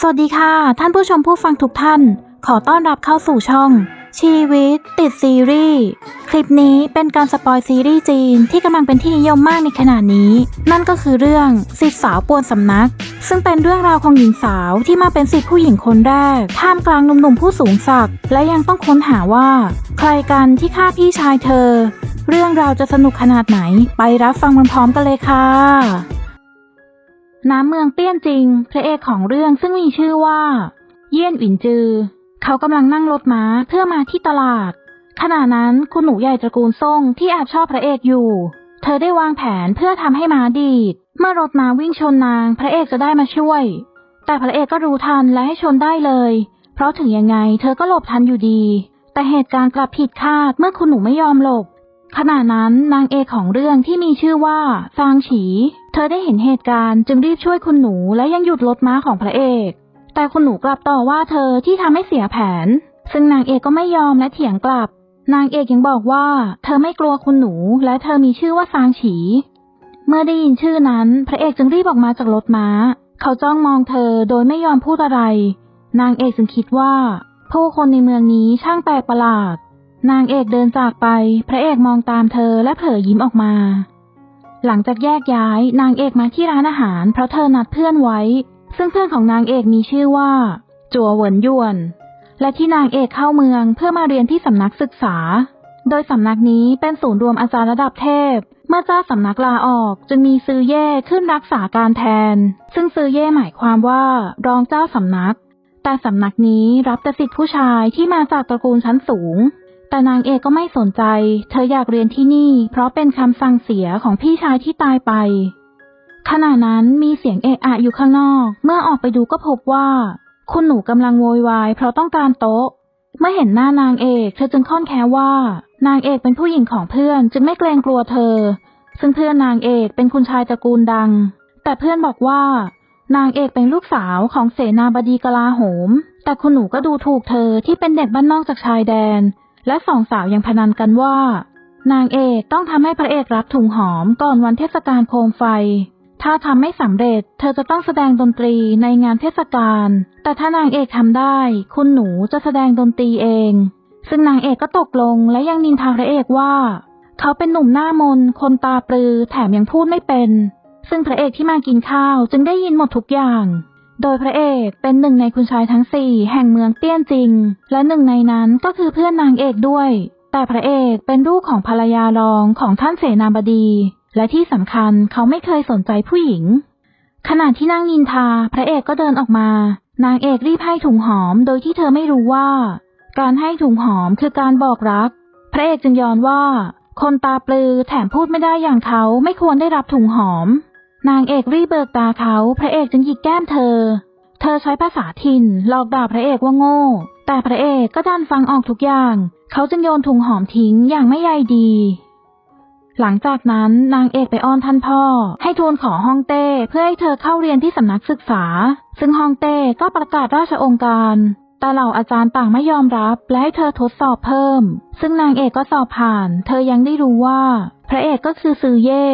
สวัสดีค่ะ ท่านผู้ชมผู้ฟังทุกท่าน ขอต้อนรับเข้าสู่ช่อง ชีวิต ติดซีรีส์คลิปนี้เป็นการสปอยซีรีส์จีนที่กำลังเป็นที่นิยมมากในขณะนี้ นั่นก็คือเรื่องสิทธิสาวป่วนสำนัก ซึ่งเป็นเรื่องราวของหญิงสาวที่มาเป็นสิทธิผู้หญิงคนแรก ท่ามกลางหนุ่มๆผู้สูงศักดิ์และยังต้องค้นหาว่า ใครกันที่ฆ่าพี่ชายเธอ เรื่องราวจะสนุกขนาดไหนไปรับฟังพร้อมๆกันเลยค่ะ น้ำเมืองเตี้ยนจริง พระเอกของเรื่องซึ่งมีชื่อว่า เยี่ยนอินจือ เขากำลังนั่งรถม้าเพื่อมาที่ตลาด ขณะนั้นคุณหนูใหญ่ตระกูลซ่งที่แอบชอบพระเอกอยู่ เธอได้วางแผนเพื่อทำให้ม้าดีด เมื่อรถม้าวิ่งชนนาง พระเอกจะได้มาช่วย แต่พระเอกก็รู้ทันและให้ชนได้เลย เพราะถึงยังไงเธอก็หลบทันอยู่ดี แต่เหตุการณ์กลับผิดคาดเมื่อคุณหนูไม่ยอมหลบขณะนั้นนางเอกของเรื่องที่มีชื่อว่าซางฉี ธอได้เห็นเหตุการณ์จึงรีบช่วยคุณหนูและยังหยุดรถม้าของพระเอก แต่คุณหนูกลับต่อว่าเธอที่ทำให้เสียแผน ซึ่งนางเอกก็ไม่ยอมและเถียงกลับ นางเอกยังบอกว่า เธอไม่กลัวคุณหนูและเธอมีชื่อว่าซางฉี เมื่อได้ยินชื่อนั้น พระเอกจึงรีบออกมาจากรถม้า เขาจ้องมองเธอโดยไม่ยอมพูดอะไร นางเอกจึงคิดว่า ผู้คนในเมืองนี้ช่างแปลกประหลาด นางเอกเดินจากไป พระเอกมองตามเธอและเผยยิ้มออกมา หลังจากแยกย้ายนางเอกมาที่ร้านอาหาร เพราะเธอนัดเพื่อนไว้ ซึ่งเพื่อนของนางเอกมีชื่อว่า จัวเหวินยวน และที่นางเอกเข้าเมืองเพื่อมาเรียนที่สำนักศึกษา โดยสำนักนี้เป็นศูนย์รวมอาจารย์ระดับเทพ เมื่อเจ้าสำนักลาออกจึงมีซือเย่ขึ้นรักษาการแทน ซึ่งซือเย่หมายความว่ารองเจ้าสำนัก แต่สำนักนี้รับแต่สิทธิผู้ชายที่มาจากตระกูลชั้นสูง แต่นางเอกก็ไม่สนใจ เธออยากเรียนที่นี่ เพราะเป็นคำสั่งเสียของพี่ชายที่ตายไป ขณะนั้นมีเสียงเอะอะอยู่ข้างนอก เมื่อออกไปดูก็พบว่า คุณหนูกำลังโวยวายเพราะต้องการโต๊ะ เมื่อเห็นหน้านางเอกเธอจึงค่อนแค้ว่า นางเอกเป็นผู้หญิงของเพื่อน จึงไม่เกรงกลัวเธอ ซึ่งเพื่อนนางเอกเป็นคุณชายตระกูลดัง แต่เพื่อนบอกว่า นางเอกเป็นลูกสาวของเสนาบดีกลาโหม แต่คุณหนูก็ดูถูกเธอที่เป็นเด็กบ้านนอกจากชายแดน และสองสาวยังพนันกันว่า นางเอกต้องทำให้พระเอกรับถุงหอมก่อนวันเทศกาลโคมไฟ ถ้าทำไม่สำเร็จ เธอจะต้องแสดงดนตรีในงานเทศกาล แต่ถ้านางเอกทำได้ คุณหนูจะแสดงดนตรีเอง ซึ่งนางเอกก็ตกลงและยังนินทาพระเอกว่า เขาเป็นหนุ่มหน้ามน คนตาปลือ แถมยังพูดไม่เป็น ซึ่งพระเอกที่มากินข้าวจึงได้ยินหมดทุกอย่าง โดยพระเอกเป็นหนึ่งในคุณชายทั้งสี่แห่งเมืองเตี้ยนจริง และหนึ่งในนั้นก็คือเพื่อนนางเอกด้วย แต่พระเอกเป็นลูกของภรรยารองของท่านเสนาบดี และที่สำคัญเขาไม่เคยสนใจผู้หญิง ขณะที่นั่งนินทา พระเอกก็เดินออกมา นางเอกรีบให้ถุงหอมโดยที่เธอไม่รู้ว่า การให้ถุงหอมคือการบอกรัก พระเอกจึงย้อนว่า คนตาปลือแถมพูดไม่ได้อย่างเขาไม่ควรได้รับถุงหอม นางเอกรีบเบิกตาเขา พระเอกจึงหยิกแก้มเธอ เธอใช้ภาษาถิ่นหลอกด่าพระเอกว่าโง่ แต่พระเอกก็ดันฟังออกทุกอย่าง เขาจึงโยนถุงหอมทิ้งอย่างไม่ใยดี หลังจากนั้นนางเอกไปอ้อนท่านพ่อ ให้ทูลขอห้องเต้เพื่อให้เธอเข้าเรียนที่สำนักศึกษา ซึ่งห้องเต้ก็ประกาศราชองค์การแต่เหล่าอาจารย์ต่างไม่ยอมรับ และให้เธอทดสอบเพิ่ม ซึ่งนางเอกก็สอบผ่าน เธอยังได้รู้ว่า พระเอกก็คือซือเย่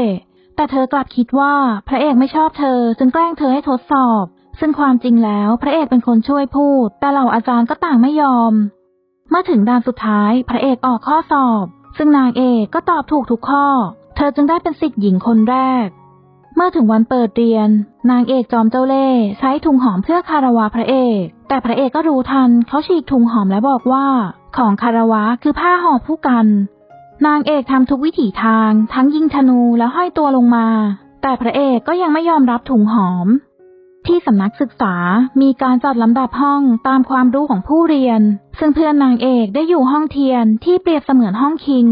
แต่เธอกลับคิดว่าพระเอกไม่ชอบเธอจึงแกล้งเธอให้ทดสอบ ซึ่งความจริงแล้วพระเอกเป็นคนช่วยพูด แต่เหล่าอาจารย์ก็ต่างไม่ยอม เมื่อถึงด่านสุดท้ายพระเอกออกข้อสอบ ซึ่งนางเอกก็ตอบถูกทุกข้อ เธอจึงได้เป็นสิทธิ์หญิงคนแรก เมื่อถึงวันเปิดเรียน นางเอกจอมเจ้าเล่ห์ใช้ถุงหอมเพื่อคารวะพระเอก แต่พระเอกก็รู้ทันเขาฉีกถุงหอมและบอกว่า ของคารวะคือผ้าห่อผู้กัน นางเอกทำทุกวิถีทาง ทั้งยิงธนูและห้อยตัวลงมา แต่พระเอกก็ยังไม่ยอมรับถุงหอม ที่สำนักศึกษามีการจัดลำดับห้องตามความรู้ของผู้เรียน ซึ่งเพื่อนนางเอกได้อยู่ห้องเทียนที่เปรียบเสมือนห้องคิง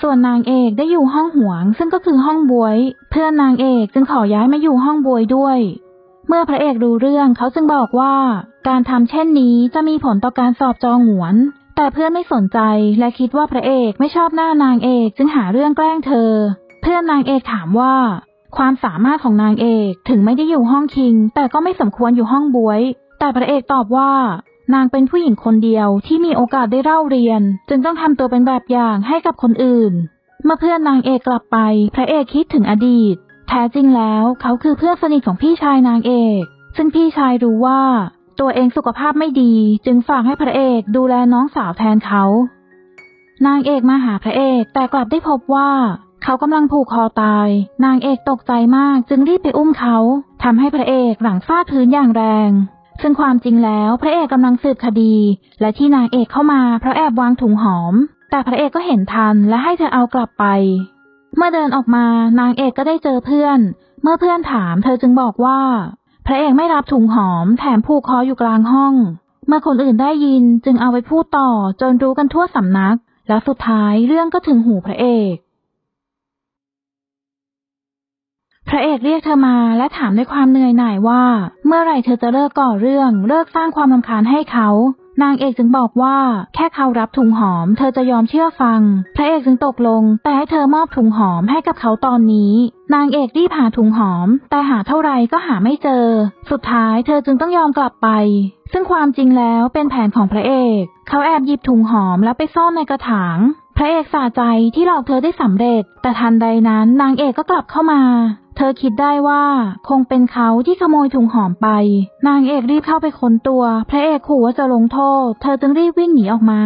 ส่วนนางเอกได้อยู่ห้องหวง ซึ่งก็คือห้องบวย เพื่อนนางเอกจึงขอย้ายมาอยู่ห้องบวยด้วยเมื่อพระเอกรู้เรื่องเขาจึงบอกว่า การทำเช่นนี้จะมีผลต่อการสอบจองหวน แต่เพื่อนไม่สนใจและคิดว่าพระเอกไม่ชอบหน้านางเอกจึงหาเรื่องแกล้งเธอ เพื่อนนางเอกถามว่า ความสามารถของนางเอกถึงไม่ได้อยู่ห้องคิง แต่ก็ไม่สมควรอยู่ห้องบวย แต่พระเอกตอบว่า นางเป็นผู้หญิงคนเดียวที่มีโอกาสได้เล่าเรียน จึงต้องทำตัวเป็นแบบอย่างให้กับคนอื่น เมื่อเพื่อนนางเอกกลับไป พระเอกคิดถึงอดีต แท้จริงแล้วเขาคือเพื่อนสนิทของพี่ชายนางเอก ซึ่งพี่ชายรู้ว่า ตัวเองสุขภาพไม่ดี จึงฝากให้พระเอกดูแลน้องสาวแทนเขา นางเอกมาหาพระเอกแต่กลับได้พบว่า เขากำลังผูกคอตาย นางเอกตกใจมากจึงรีบไปอุ้มเขาทำให้พระเอกหลังฟาดพื้นอย่างแรง ซึ่งความจริงแล้วพระเอกกำลังสืบคดี และที่นางเอกเข้ามาเพราะแอบวางถุงหอม แต่พระเอกก็เห็นทันและให้เธอเอากลับไป เมื่อเดินออกมานางเอกก็ได้เจอเพื่อน เมื่อเพื่อนถามเธอจึงบอกว่า พระเอกไม่รับถุงหอม แถมผูกคออยู่กลางห้อง เมื่อคนอื่นได้ยินจึงเอาไปพูดต่อจนรู้กันทั่วสำนัก แล้วสุดท้ายเรื่องก็ถึงหูพระเอก พระเอกเรียกเธอมาและถามด้วยความเหนื่อยหน่ายว่า เมื่อไหร่เธอจะเลิกก่อเรื่อง เลิกสร้างความรำคาญให้เขา นางเอกจึงบอกว่า แค่เขารับถุงหอม เธอจะยอมเชื่อฟัง พระเอกจึงตกลง แต่ให้เธอมอบถุงหอมให้กับเขาตอนนี้ นางเอกรีบหาถุงหอม แต่หาเท่าไรก็หาไม่เจอ สุดท้ายเธอจึงต้องยอมกลับไป ซึ่งความจริงแล้วเป็นแผนของพระเอก เขาแอบหยิบถุงหอมแล้วไปซ่อนในกระถาง พระเอกสะใจที่หลอกเธอได้สำเร็จ แต่ทันใดนั้นนางเอกก็กลับเข้ามา เธอคิดได้ว่าคงเป็นเขาที่ขโมยถุงหอมไป นางเอกรีบเข้าไปค้นตัว พระเอกขู่ว่าจะลงโทษ เธอจึงรีบวิ่งหนีออกมา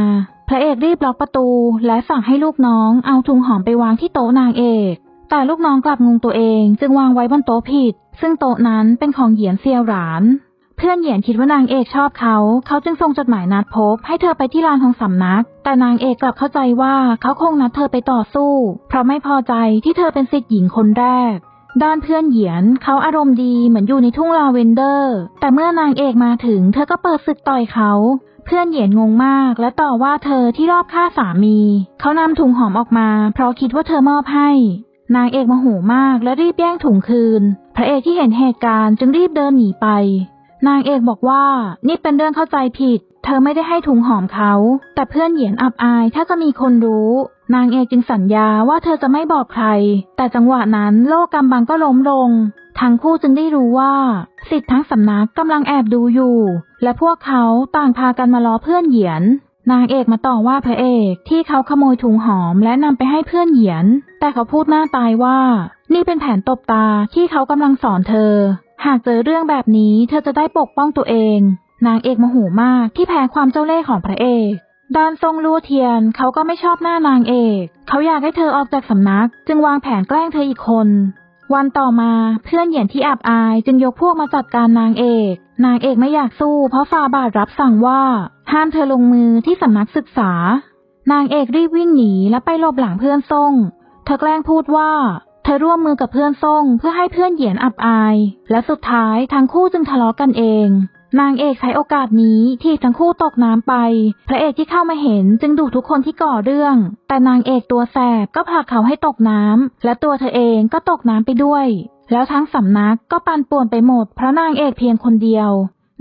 พระเอกรีบล็อกประตู และสั่งให้ลูกน้องเอาถุงหอมไปวางที่โต๊ะนางเอก แต่ลูกน้องกลับงงตัวเอง จึงวางไว้บนโต๊ะผิด ซึ่งโต๊ะนั้นเป็นของเหยียนเซียวหลาน พื่อนเหยียนคิดว่านางเอกชอบเขา เขาจึงส่งจดหมายนัดพบ ให้เธอไปที่ลานของสำนัก แต่นางเอกกลับเข้าใจว่าเขาคงนัดเธอไปต่อสู้ เพราะไม่พอใจที่เธอเป็นศิษย์หญิงคนแรก ด้านเพื่อนเหยียนเขาอารมณ์ดีเหมือนอยู่ในทุ่งลาเวนเดอร์ แต่เมื่อนางเอกมาถึง เธอก็เปิดศึกต่อยเขา เพื่อนเหยียนงงมากและต่อว่าเธอที่รอบฆ่าสามี เขานำถุงหอมออกมา เพราะคิดว่าเธอมอบให้ นางเอกโมโหมากและรีบแย่งถุงคืน พระเอกที่เห็นเหตุการณ์จึงรีบเดินหนีไป นางเอกบอกว่านี่เป็นเรื่องเข้าใจผิด เธอไม่ได้ให้ถุงหอมเขา แต่เพื่อนเหยียนอับอายถ้าจะมีคนรู้ นางเอกจึงสัญญาว่าเธอจะไม่บอกใคร แต่จังหวะนั้นโลกกำบังก็ล้มลง ทั้งคู่จึงได้รู้ว่าสิทธิ์ทั้งสำนักกำลังแอบดูอยู่ และพวกเขาต่างพากันมาล้อเพื่อนเหยียนนางเอกมาต่อว่าพระเอกที่เขาขโมยถุงหอมและนำไปให้เพื่อนเหยียน แต่เขาพูดหน้าตายว่า นี่เป็นแผนตบตาที่เขากำลังสอนเธอ หากเจอเรื่องแบบนี้เธอจะได้ปกป้องตัวเอง นางเอกโมโหมากที่แพ้ความเจ้าเล่ห์ของพระเอกด้านทรงลู่เทียนเขาก็ไม่ชอบหน้านางเอก เขาอยากให้เธอออกจากสำนัก จึงวางแผนแกล้งเธออีกคน วันต่อมาเพื่อนเหยียนที่อับอายจึงยกพวกมาจัดการนางเอก นางเอกไม่อยากสู้เพราะฟาบาทรับสั่งว่า ห้ามเธอลงมือที่สำนักศึกษา นางเอกรีบวิ่งหนีและไปหลบหลังเพื่อนส่งเธอแกล้งพูดว่า เธอร่วมมือกับเพื่อนส่งเพื่อให้เพื่อนเหยียนอับอาย และสุดท้ายทั้งคู่จึงทะเลาะกันเอง นางเอกใช้โอกาสนี้ที่ทั้งคู่ตกน้ำไป พระเอกที่เข้ามาเห็นจึงดูทุกคนที่ก่อเรื่อง แต่นางเอกตัวแสบก็ผลักเขาให้ตกน้ำและตัวเธอเองก็ตกน้ำไปด้วย แล้วทั้งสำนักก็ปั่นป่วนไปหมดเพราะนางเอกเพียงคนเดียว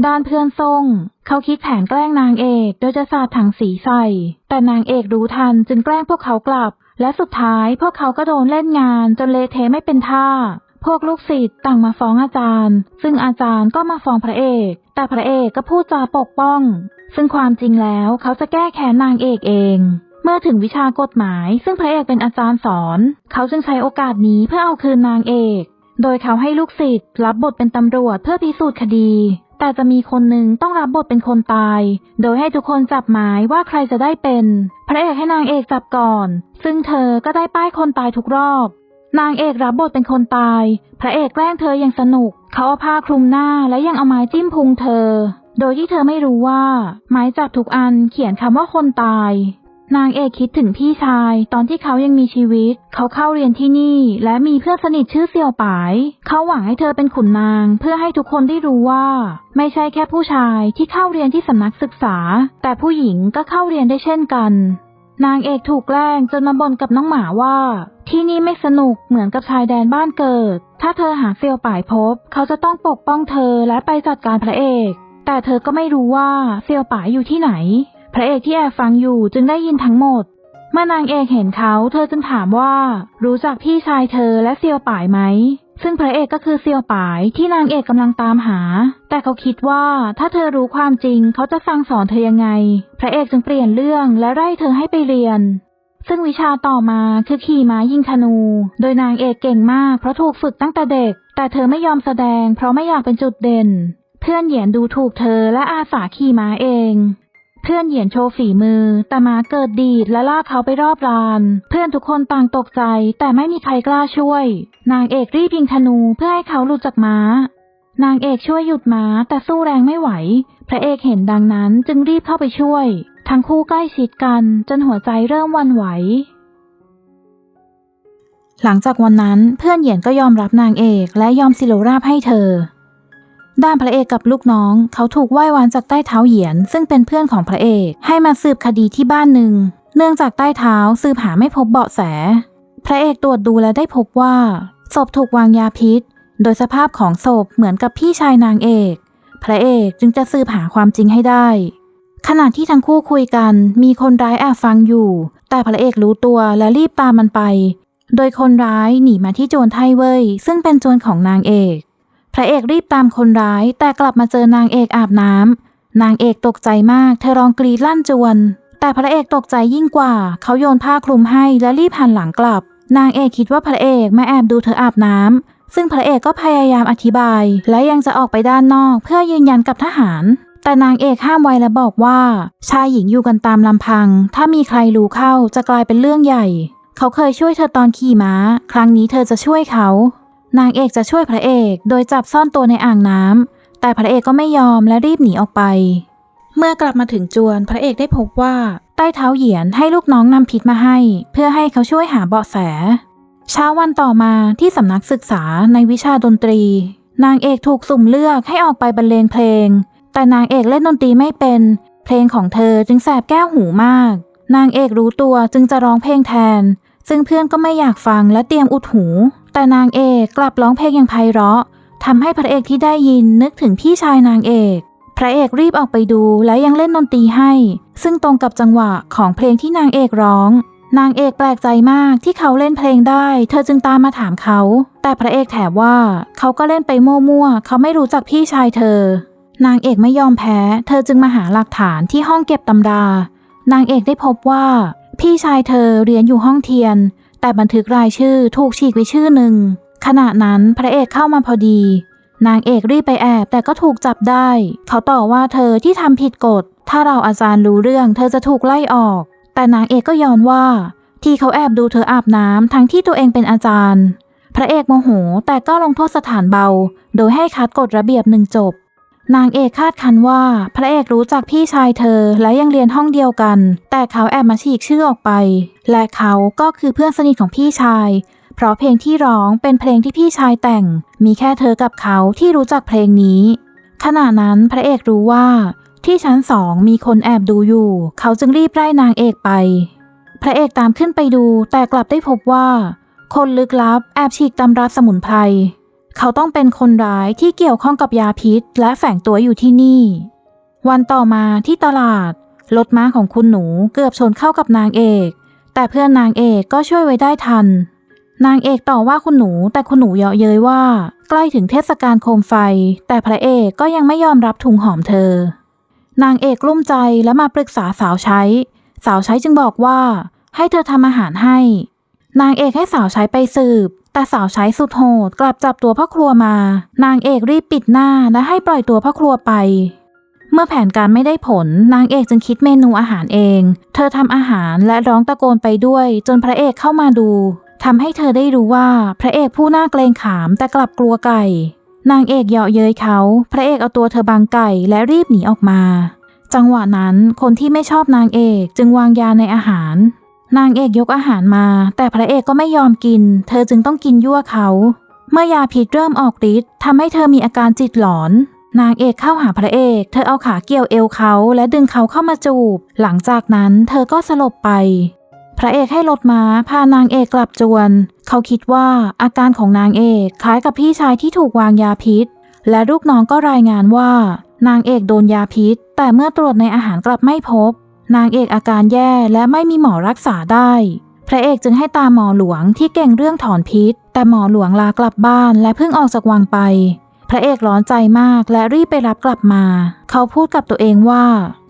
ด้านเพื่อนทรงเขาคิดแผนแกล้งนางเอกโดยจะสาดถังสีใส่ แต่นางเอกรู้ทันจึงแกล้งพวกเขากลับ และสุดท้ายพวกเขาก็โดนเล่นงานจนเละเทะไม่เป็นท่า พวกลูกศิษย์ต่างมาฟ้องอาจารย์ ซึ่งอาจารย์ก็มาฟ้องพระเอก แต่พระเอกก็พูดจาปกป้อง ซึ่งความจริงแล้วเขาจะแก้แค้นนางเอกเอง เมื่อถึงวิชากฎหมาย ซึ่งพระเอกเป็นอาจารย์สอน เขาจึงใช้โอกาสนี้เพื่อเอาคืนนางเอก โดยเขาให้ลูกศิษย์รับบทเป็นตำรวจเพื่อพิสูจน์คดี แต่จะมีคนหนึ่งต้องรับบทเป็นคนตาย โดยให้ทุกคนจับหมายว่าใครจะได้เป็น พระเอกให้นางเอกจับก่อน ซึ่งเธอก็ได้ป้ายคนตายทุกรอบ นางเอกรับบทเป็นคนตาย พระเอกแกล้งเธออย่างสนุก เขาเอาผ้าคลุมหน้าและยังเอาไม้จิ้มพุงเธอ โดยที่เธอไม่รู้ว่า ไม้จับทุกอันเขียนคำว่าคนตาย นางเอกคิดถึงพี่ชาย ตอนที่เขายังมีชีวิต เขาเข้าเรียนที่นี่ และมีเพื่อนสนิทชื่อเซียวป๋าย เขาหวังให้เธอเป็นขุนนาง เพื่อให้ทุกคนได้รู้ว่า ไม่ใช่แค่ผู้ชายที่เข้าเรียนที่สำนักศึกษา แต่ผู้หญิงก็เข้าเรียนได้เช่นกัน นางเอกถูกแกล้งจนมาบ่นกับน้องหมาว่า ที่นี่ไม่สนุกเหมือนกับชายแดนบ้านเกิด ถ้าเธอหาเซียวป่ายพบ เขาจะต้องปกป้องเธอและไปจัดการพระเอก แต่เธอก็ไม่รู้ว่าเซียวป่ายอยู่ที่ไหน พระเอกที่แอบฟังอยู่จึงได้ยินทั้งหมด เมื่อนางเอกเห็นเขา เธอจึงถามว่า รู้จักพี่ชายเธอและเซียวป่ายไหม ซึ่งพระเอกก็คือเซียวป่ายที่นางเอกกำลังตามหา แต่เขาคิดว่าถ้าเธอรู้ความจริงเขาจะสั่งสอนเธอยังไง พระเอกจึงเปลี่ยนเรื่องและไล่เธอให้ไปเรียนซึ่งวิชาต่อมาคือขี่ม้ายิงธนู โดยนางเอกเก่งมากเพราะถูกฝึกตั้งแต่เด็ก แต่เธอไม่ยอมแสดงเพราะไม่อยากเป็นจุดเด่น เพื่อนเหยียนดูถูกเธอและอาสาขี่ม้าเอง เพื่อนเหยียนโชว์ฝีมือ แต่ม้าเกิดดีดและลากเขาไปรอบลาน เพื่อนทุกคนต่างตกใจ แต่ไม่มีใครกล้าช่วย นางเอกรีบยิงธนูเพื่อให้เขาหลุดจากม้า นางเอกช่วยหยุดม้าแต่สู้แรงไม่ไหว พระเอกเห็นดังนั้นจึงรีบเข้าไปช่วย ทั้งคู่ใกล้ชิดกันจนหัวใจเริ่มวันไหว หลังจากวันนั้นเพื่อนเหยียนก็ยอมรับนางเอกและยอมสิโลราบให้เธอ ด้านพระเอกกับลูกน้อง เขาถูกไหว้วานจากใต้เท้าเหยียน ซึ่งเป็นเพื่อนของพระเอก ให้มาสืบคดีที่บ้านหนึ่ง เนื่องจากใต้เท้าสืบหาไม่พบเบาะแส พระเอกตรวจดูและได้พบว่าศพถูกวางยาพิษ โดยสภาพของศพเหมือนกับพี่ชายนางเอก พระเอกจึงจะสืบหาความจริงให้ได้ ขณะที่ทั้งคู่คุยกัน มีคนร้ายแอบฟังอยู่ แต่พระเอกรู้ตัวและรีบตามมันไป โดยคนร้ายหนีมาที่โจรไทเว่ยซึ่งเป็นโจรของนางเอก พระเอกรีบตามคนร้ายแต่กลับมาเจอนางเอกอาบน้ำนางเอกตกใจมาก เธอร้องกรีดลั่นจวน แต่พระเอกตกใจยิ่งกว่า เขาโยนผ้าคลุมให้และรีบหันหลังกลับ นางเอกคิดว่าพระเอกมาแอบดูเธออาบน้ำซึ่งพระเอกก็พยายามอธิบาย และยังจะออกไปด้านนอก เพื่อยืนยันกับทหาร แต่นางเอกห้ามไว้และบอกว่า ชายหญิงอยู่กันตามลำพัง ถ้ามีใครรู้เข้าจะกลายเป็นเรื่องใหญ่ เขาเคยช่วยเธอตอนขี่ม้า ครั้งนี้เธอจะช่วยเขา นางเอกจะช่วยพระเอกโดยจับซ่อนตัวในอ่างน้ำแต่พระเอกก็ไม่ยอมและรีบหนีออกไป เมื่อกลับมาถึงจวนพระเอกได้พบว่า ใต้เท้าเหยียนให้ลูกน้องนำพิษมาให้ เพื่อให้เขาช่วยหาเบาะแส เช้าวันต่อมาที่สำนักศึกษาในวิชาดนตรี นางเอกถูกสุ่มเลือกให้ออกไปบรรเลงเพลง แต่นางเอกเล่นดนตรีไม่เป็น เพลงของเธอจึงแสบแก้วหูมาก นางเอกรู้ตัวจึงจะร้องเพลงแทน ซึ่งเพื่อนก็ไม่อยากฟังและเตรียมอุดหู แต่นางเอกกลับร้องเพลงอย่างไพเราะทำให้พระเอกที่ได้ยินนึกถึงพี่ชายนางเอก พระเอกรีบออกไปดูและยังเล่นดนตรีให้ ซึ่งตรงกับจังหวะของเพลงที่นางเอกร้อง นางเอกแปลกใจมากที่เขาเล่นเพลงได้ เธอจึงตามมาถามเขา แต่พระเอกแถมว่าเขาก็เล่นไปมั่วๆเขาไม่รู้จักพี่ชายเธอ นางเอกไม่ยอมแพ้ เธอจึงมาหาหลักฐานที่ห้องเก็บตำรา นางเอกได้พบว่า พี่ชายเธอเรียนอยู่ห้องเทียน แต่บันทึกรายชื่อถูกฉีกไปชื่อหนึ่ง ขณะนั้นพระเอกเข้ามาพอดี นางเอกรีบไปแอบแต่ก็ถูกจับได้ เขาต่อว่าเธอที่ทำผิดกฎ ถ้าเราอาจารย์รู้เรื่องเธอจะถูกไล่ออก แต่นางเอกก็ย้อนว่า ที่เขาแอบดูเธออาบน้ำทั้งที่ตัวเองเป็นอาจารย์ พระเอกโมโหแต่ก็ลงโทษสถานเบา โดยให้คัดกฎระเบียบหนึ่งจบ นางเอกคาดคันว่า พระเอกรู้จักพี่ชายเธอและยังเรียนห้องเดียวกัน แต่เขาแอบมาฉีกชื่อออกไป และเขาก็คือเพื่อนสนิทของพี่ชาย เพราะเพลงที่ร้องเป็นเพลงที่พี่ชายแต่ง มีแค่เธอกับเขาที่รู้จักเพลงนี้ ขณะนั้นพระเอกรู้ว่า ที่ชั้นสองมีคนแอบดูอยู่ เขาจึงรีบไล่นางเอกไป พระเอกตามขึ้นไปดูแต่กลับได้พบว่า คนลึกลับแอบฉีกตำราสมุนไพร เขาต้องเป็นคนร้ายที่เกี่ยวข้องกับยาพิษ และแฝงตัวอยู่ที่นี่ วันต่อมาที่ตลาดรถม้าของคุณหนูเกือบชนเข้ากับนางเอก แต่เพื่อนนางเอกก็ช่วยไว้ได้ทัน นางเอกต่อว่าคุณหนูแต่คุณหนูเยาะเย้ยว่า ใกล้ถึงเทศกาลโคมไฟ แต่พระเอกก็ยังไม่ยอมรับถุงหอมเธอ นางเอกกลุ้มใจและมาปรึกษาสาวใช้ สาวใช้จึงบอกว่า ให้เธอทำอาหารให้ นางเอกให้สาวใช้ไปสืบ แต่สาวใช้สุดโหดกลับจับตัวพ่อครัวมา นางเอกรีบปิดหน้าและให้ปล่อยตัวพ่อครัวไป เมื่อแผนการไม่ได้ผล นางเอกจึงคิดเมนูอาหารเอง เธอทำอาหารและร้องตะโกนไปด้วย จนพระเอกเข้ามาดูทำให้เธอได้รู้ว่าพระเอกผู้น่าเกรงขามแต่กลับกลัวไก่ นางเอกเยาะเย้ยเขา พระเอกเอาตัวเธอบังไก่และรีบหนีออกมา จังหวะนั้นคนที่ไม่ชอบนางเอกจึงวางยาในอาหาร นางเอกยกอาหารมา แต่พระเอกก็ไม่ยอมกิน เธอจึงต้องกินยั่วเขา เมื่อยาพิษเริ่มออกฤทธิ์ทำให้เธอมีอาการจิตหลอน นางเอกเข้าหาพระเอก เธอเอาขาเกี่ยวเอวเขาและดึงเขาเข้ามาจูบ หลังจากนั้นเธอก็สลบไป พระเอกให้รถม้าพานางเอกกลับจวน เขาคิดว่าอาการของนางเอกคล้ายกับพี่ชายที่ถูกวางยาพิษ และลูกน้องก็รายงานว่า นางเอกโดนยาพิษ แต่เมื่อตรวจในอาหารกลับไม่พบ นางเอกอาการแย่และไม่มีหมอรักษาได้ พระเอกจึงให้ตามหมอหลวงที่เก่งเรื่องถอนพิษ แต่หมอหลวงลากลับบ้านและเพิ่งออกจากวังไป พระเอกร้อนใจมากและรีบไปรับกลับมา เขาพูดกับตัวเองว่า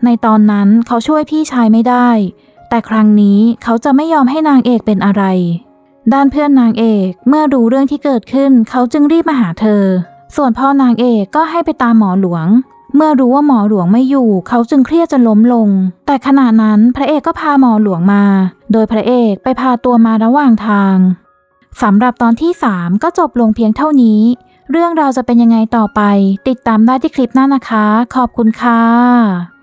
ในตอนนั้นเขาช่วยพี่ชายไม่ได้ แต่ครั้งนี้เขาจะไม่ยอมให้นางเอกเป็นอะไร ด้านเพื่อนนางเอกเมื่อรู้เรื่องที่เกิดขึ้น เขาจึงรีบมาหาเธอ ส่วนพ่อนางเอกก็ให้ไปตามหมอหลวง เมื่อรู้ว่าหมอหลวงไม่อยู่ เขาจึงเครียดจนล้มลง แต่ขณะนั้นพระเอกก็พาหมอหลวงมา โดยพระเอกไปพาตัวมาระหว่างทางสำหรับตอนที่ 3 ก็จบลงเพียงเท่านี้ เรื่องราวจะเป็นยังไงต่อไป ติดตามได้ที่คลิปหน้านะคะ ขอบคุณค่ะ